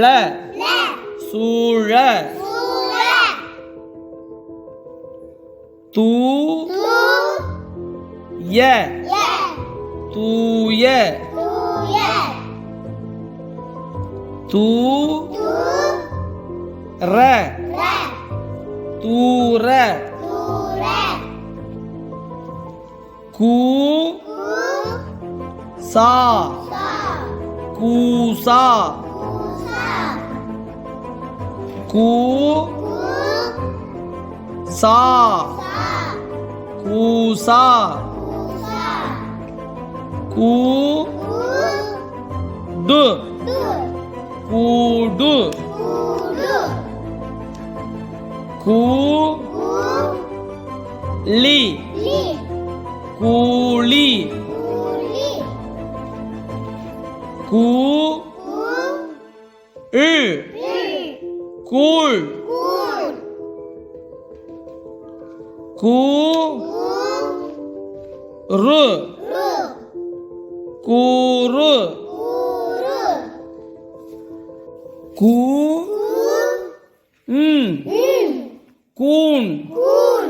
ல சூழ தூ ய தூய தூ ர தூர கூ சா கூசா கூ சா கூசா கூ டு கூடு கூ லி கூலி Cool. Cool. Cu. Cu. R. R. Cu r. Cu. Cu. Un. Un. Cun. Cun.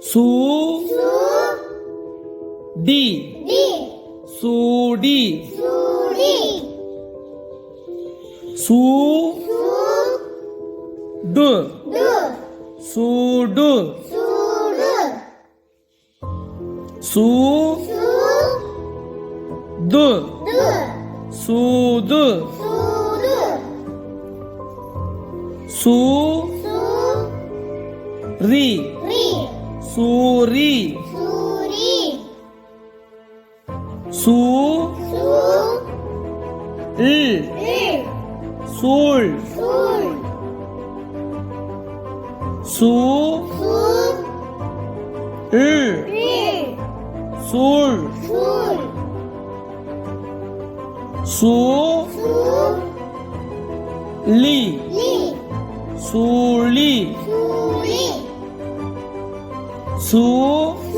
Su. Su. Di. Di. Su di. su. Du. Su du. Su du. Su. Du. Su ri. Su su l. 솔, 솔, 수, 수, 을, 일, 솔, 술, 수, 수, 리, 리, 술리, 수리, 수, 수,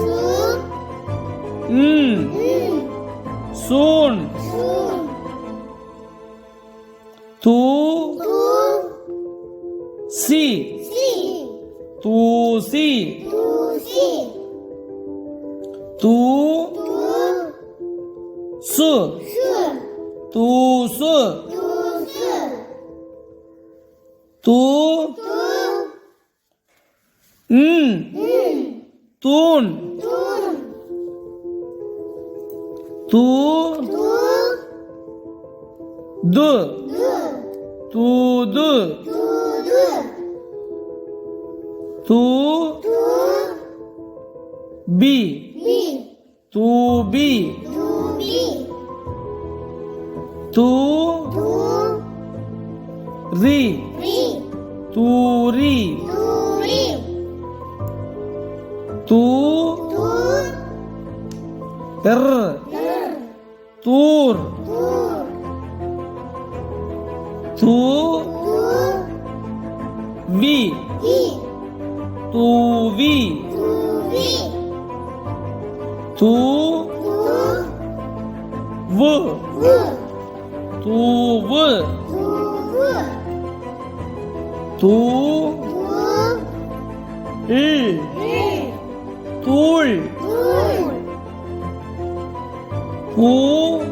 음, 음, 손, tu, tu, si, si, tu, si, tu, si, tu, tu, su, tu, su, tu, tu, tu, tu, tu, tu, தூது தூ B தூபி தூ ரி தூரி தூ எர் தூர் tu vi Tu. V. Tu. V. Tu. i dois U.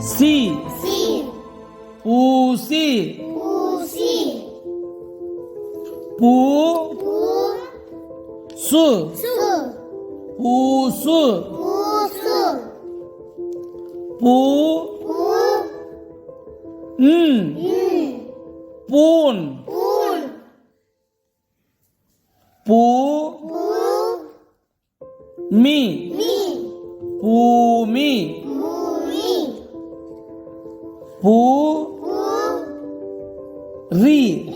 Si. 우시 우시 부수 부수. 우수. 우수. 부은뿐 부은뿐 부미. 미. 부미. 부미. 부. ri.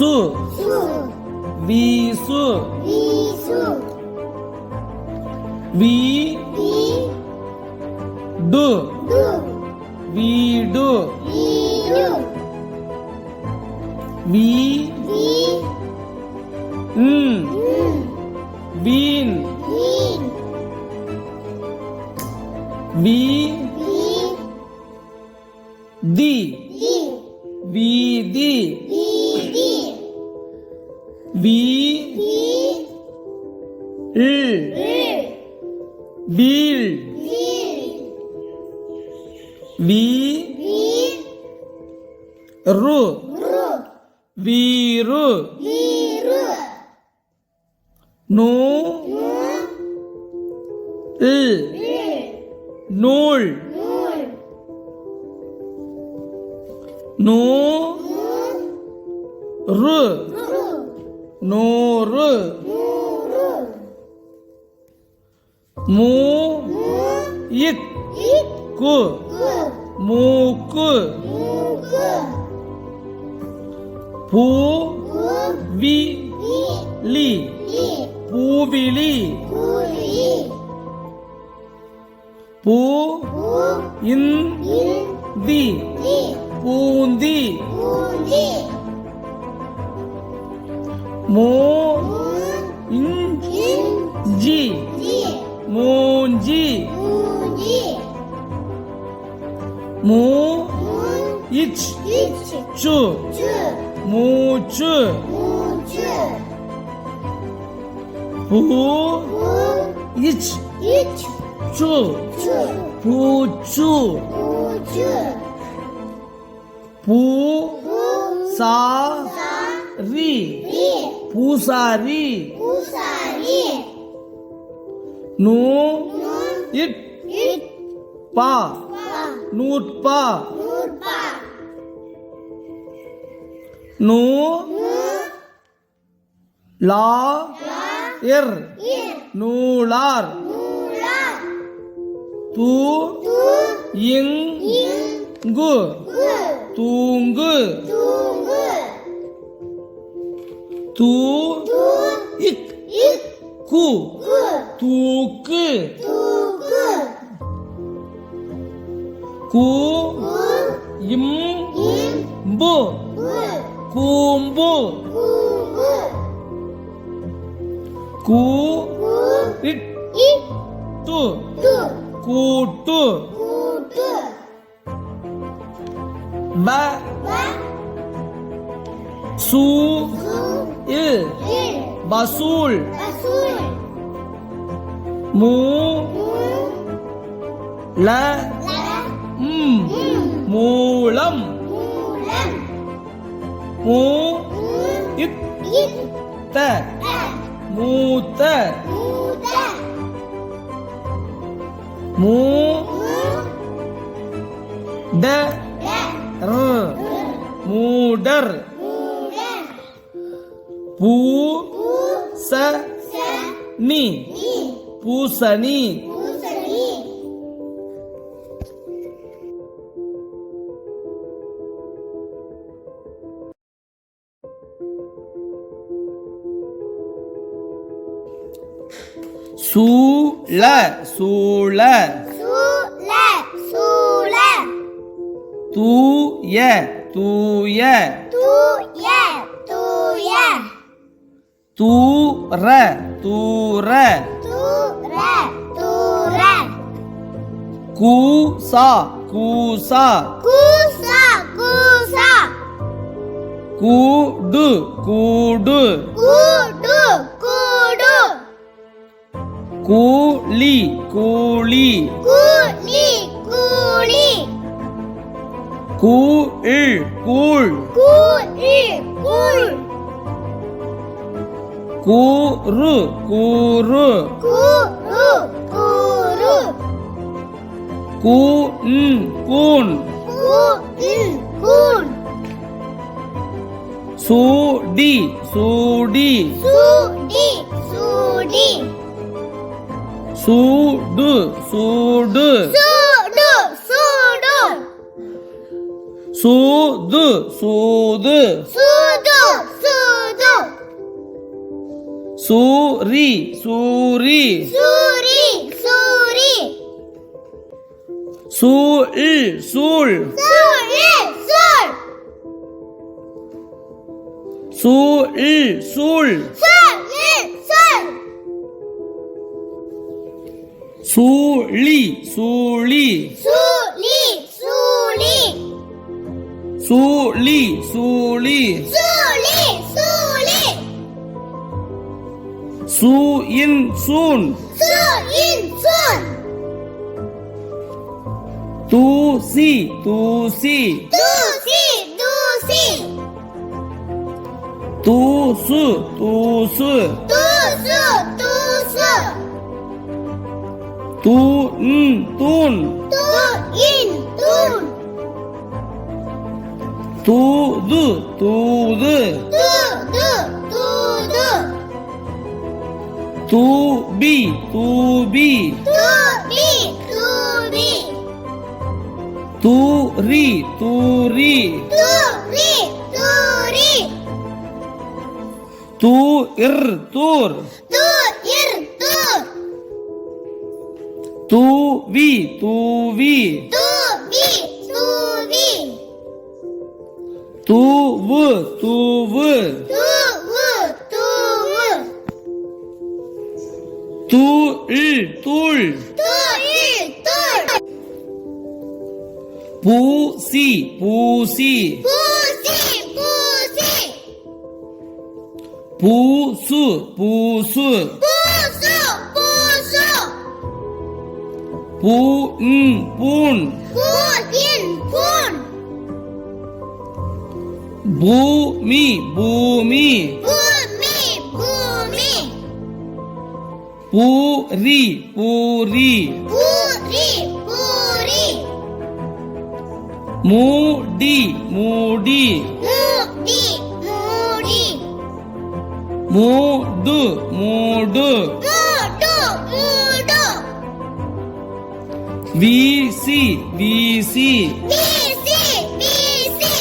su vi su vi du vi du vi mm வீல் வீ. ரு. வீரு வீரு நூ. இல் நூல். நூ. ரு. நூறு. மூ இக் கு. மூக்கு. மூக்கு பூ பூ வி லி. லி பூ பூ இன் இன் தி தி பூந்தி பூந்தி 문지. 문지. 무. 이치. 이치. 주. 무주. 무주. 부. 이치. 이치. 주. 부주. 부주. 부. 사리. 부사리. 부사리. நு இட் பா. நூற்பா. நூ லா இர். நூலார். நூலா தூ இங் கு. தூங்கு. து மூ மு ல ல ம். ம் மூலம். மூலம் மூ மு இத் இத் த. த மூத்த. மூத மூ மு ட. ட ர். மூடர். மூடன் பூ பூ ச. ச நி நீ. பூசணி. சூழ சூழ தூய தூய தூய தூய. தூர தூர. கூசா. கூசா. கூசா கூசா. கூடு கூடு. கூடு கூடு. கூலி கூலி. கூலி கூலி. கூழ் கூழ். கூலி கூழ். கூறு கூறு. கூரு கூ ம் கூன். சூடி சூடி. சூடி சூடி. சூடு சூடு. சூடு சூடு. சூது சூது. சூது சூது. சூரி சூரி. சூரி 苏玉苏玉苏苏玉苏玉苏苏玉苏苏玉苏玉苏玉苏玉苏玉苏玉苏玉苏玉苏玉苏玉苏玉苏玉苏玉苏苏玉苏土系土系，土系土系，土树土树，土树土树，土印土印，土字土字，土字土字，土笔土笔。Тури, тури. Тури, тури. Тур, тур. Тур, тур. Туви, туви. Туви, туви. Тув, тув. Тув, тув. Туль, туль. Туль, туль. பூசி பூசி. பூசு பூசு. பூ பூன் பூமி பூமி. பூரி பூரி. பூ மூடி மூடி மூடி மூடி மூடு மூடு மூடு மூடு வீசி வீசி வீசி வீசி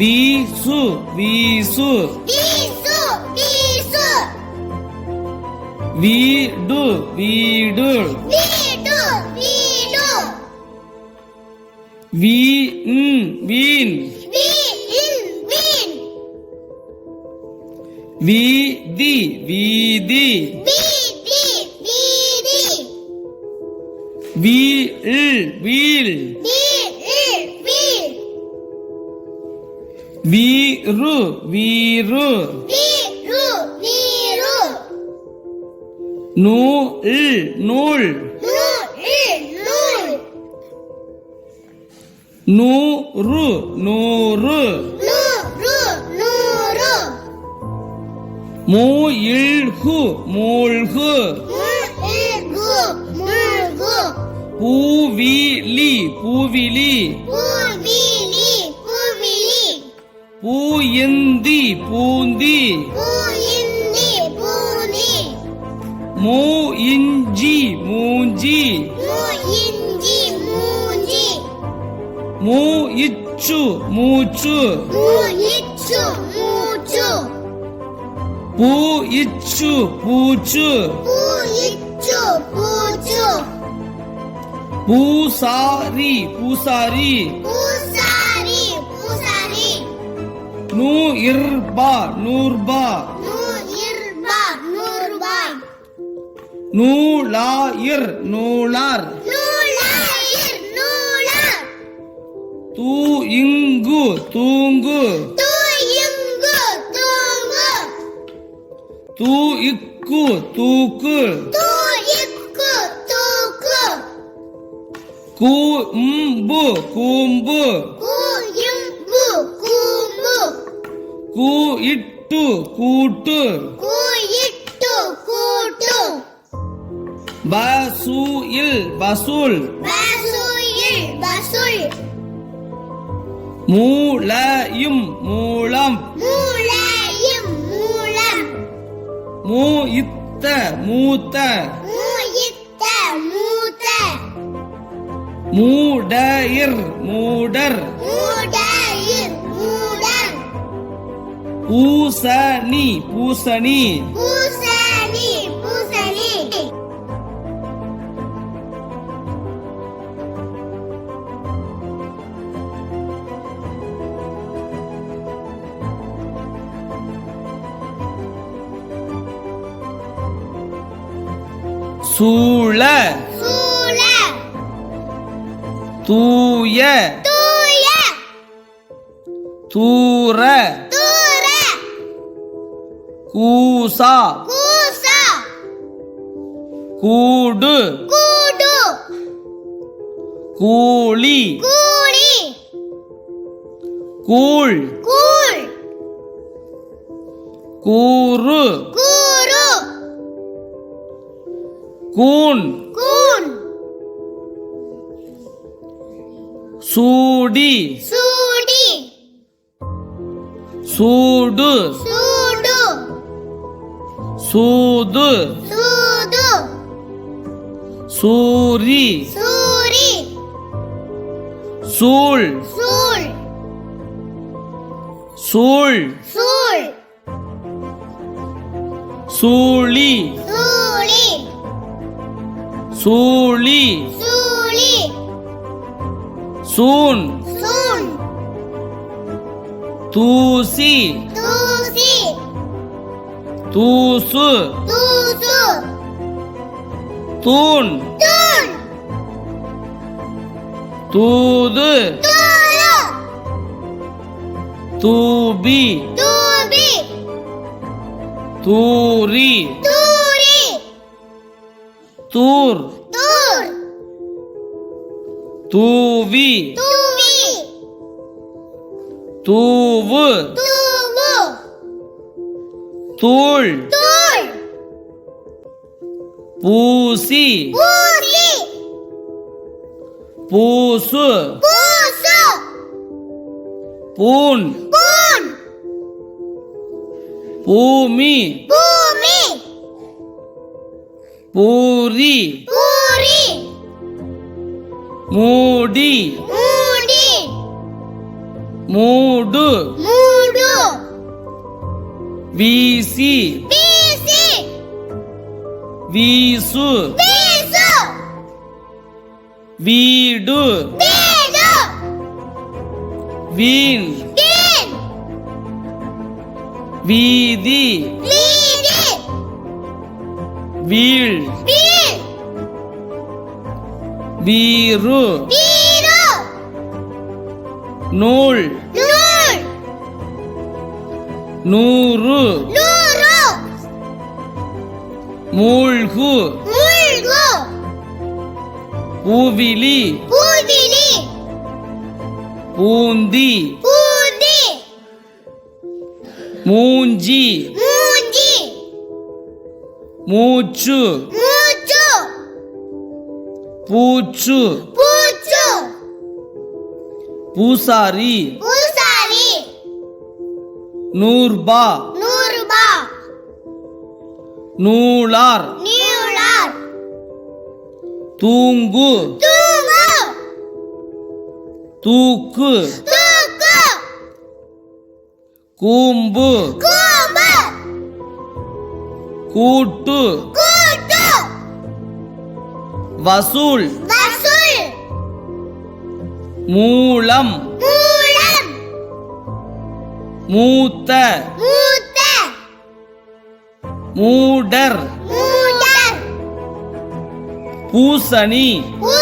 வீசு வீசு வீசு வீசு வீடு வீடு வீடு வீண் வீண். வீதி வீதி. வீழ் வீழ். வீரு வீரு நூல் நூல். நூறு நூறு. மூயிழ்கு மூழ்கு. பூவிலி பூவிலி. பூயந்தி பூந்தி. மூ இஞ்சி மூஞ்சி. மூ இச்சு மூச்சு. பூ இச்சு பூச்சு. பூசாரி பூசாரி. நூ இர்பா நூர்பா. நூலாயிர் நூலார். Tu inggu tunggu. Tu inggu tunggu. Tu ikku tuku. Tu ikku tuku. Ku mbu kumbu. Ku imbu kumbu. Ku ittu kutu. Ku ittu kutu. Basul il basul. மூலயும் மூலம். மூ இத்த மூத்த. மூடயிர் மூடர். பூசணி பூசணி. பூசணி சூழ. தூய. தூய. தூர தூர கூசா. கூசா. கூடு. கூடு. கூலி. கூலி. கூழ். கூறு. கூரு கூன் கூன் சூடி சூடி சூடு சூடு சூது சூது சூரி சூரி சூழ் சூழ் சூழ் சூழ் சூழி சூழி சூழி. சூன் சூன் தூசி. தூசி. தூண். தூது. தூபி. தூபி. தூரி தூரி. தூர். தூர். தூவி. தூவி. தூள். பூசி. பூசி. பூன். பூமி. பூரி. பூரி మూడి మూడి మూడు మూడు వీసి వీసి వీసు వీసు వీడు వీడు వీన్ వీన్ వీధి వీధి వీళ్ వీళ్ 미루 미루 놀놀 누르 누르 몰구 물구 우빌리 우빌리 운디 우디 문지 문지 모추 பூச்சு. பூச்சு. பூசாரி. பூசாரி. நூர்பா நூறுபா. நூலார். நீளார் தூங்கு. தூங்கு. தூக்கு. தூக்கு. கூம்பு. கூம்பு. கூட்டு. வசூல். வசூல். மூலம். மூலம். மூத்த. மூடர். பூசணி. பூ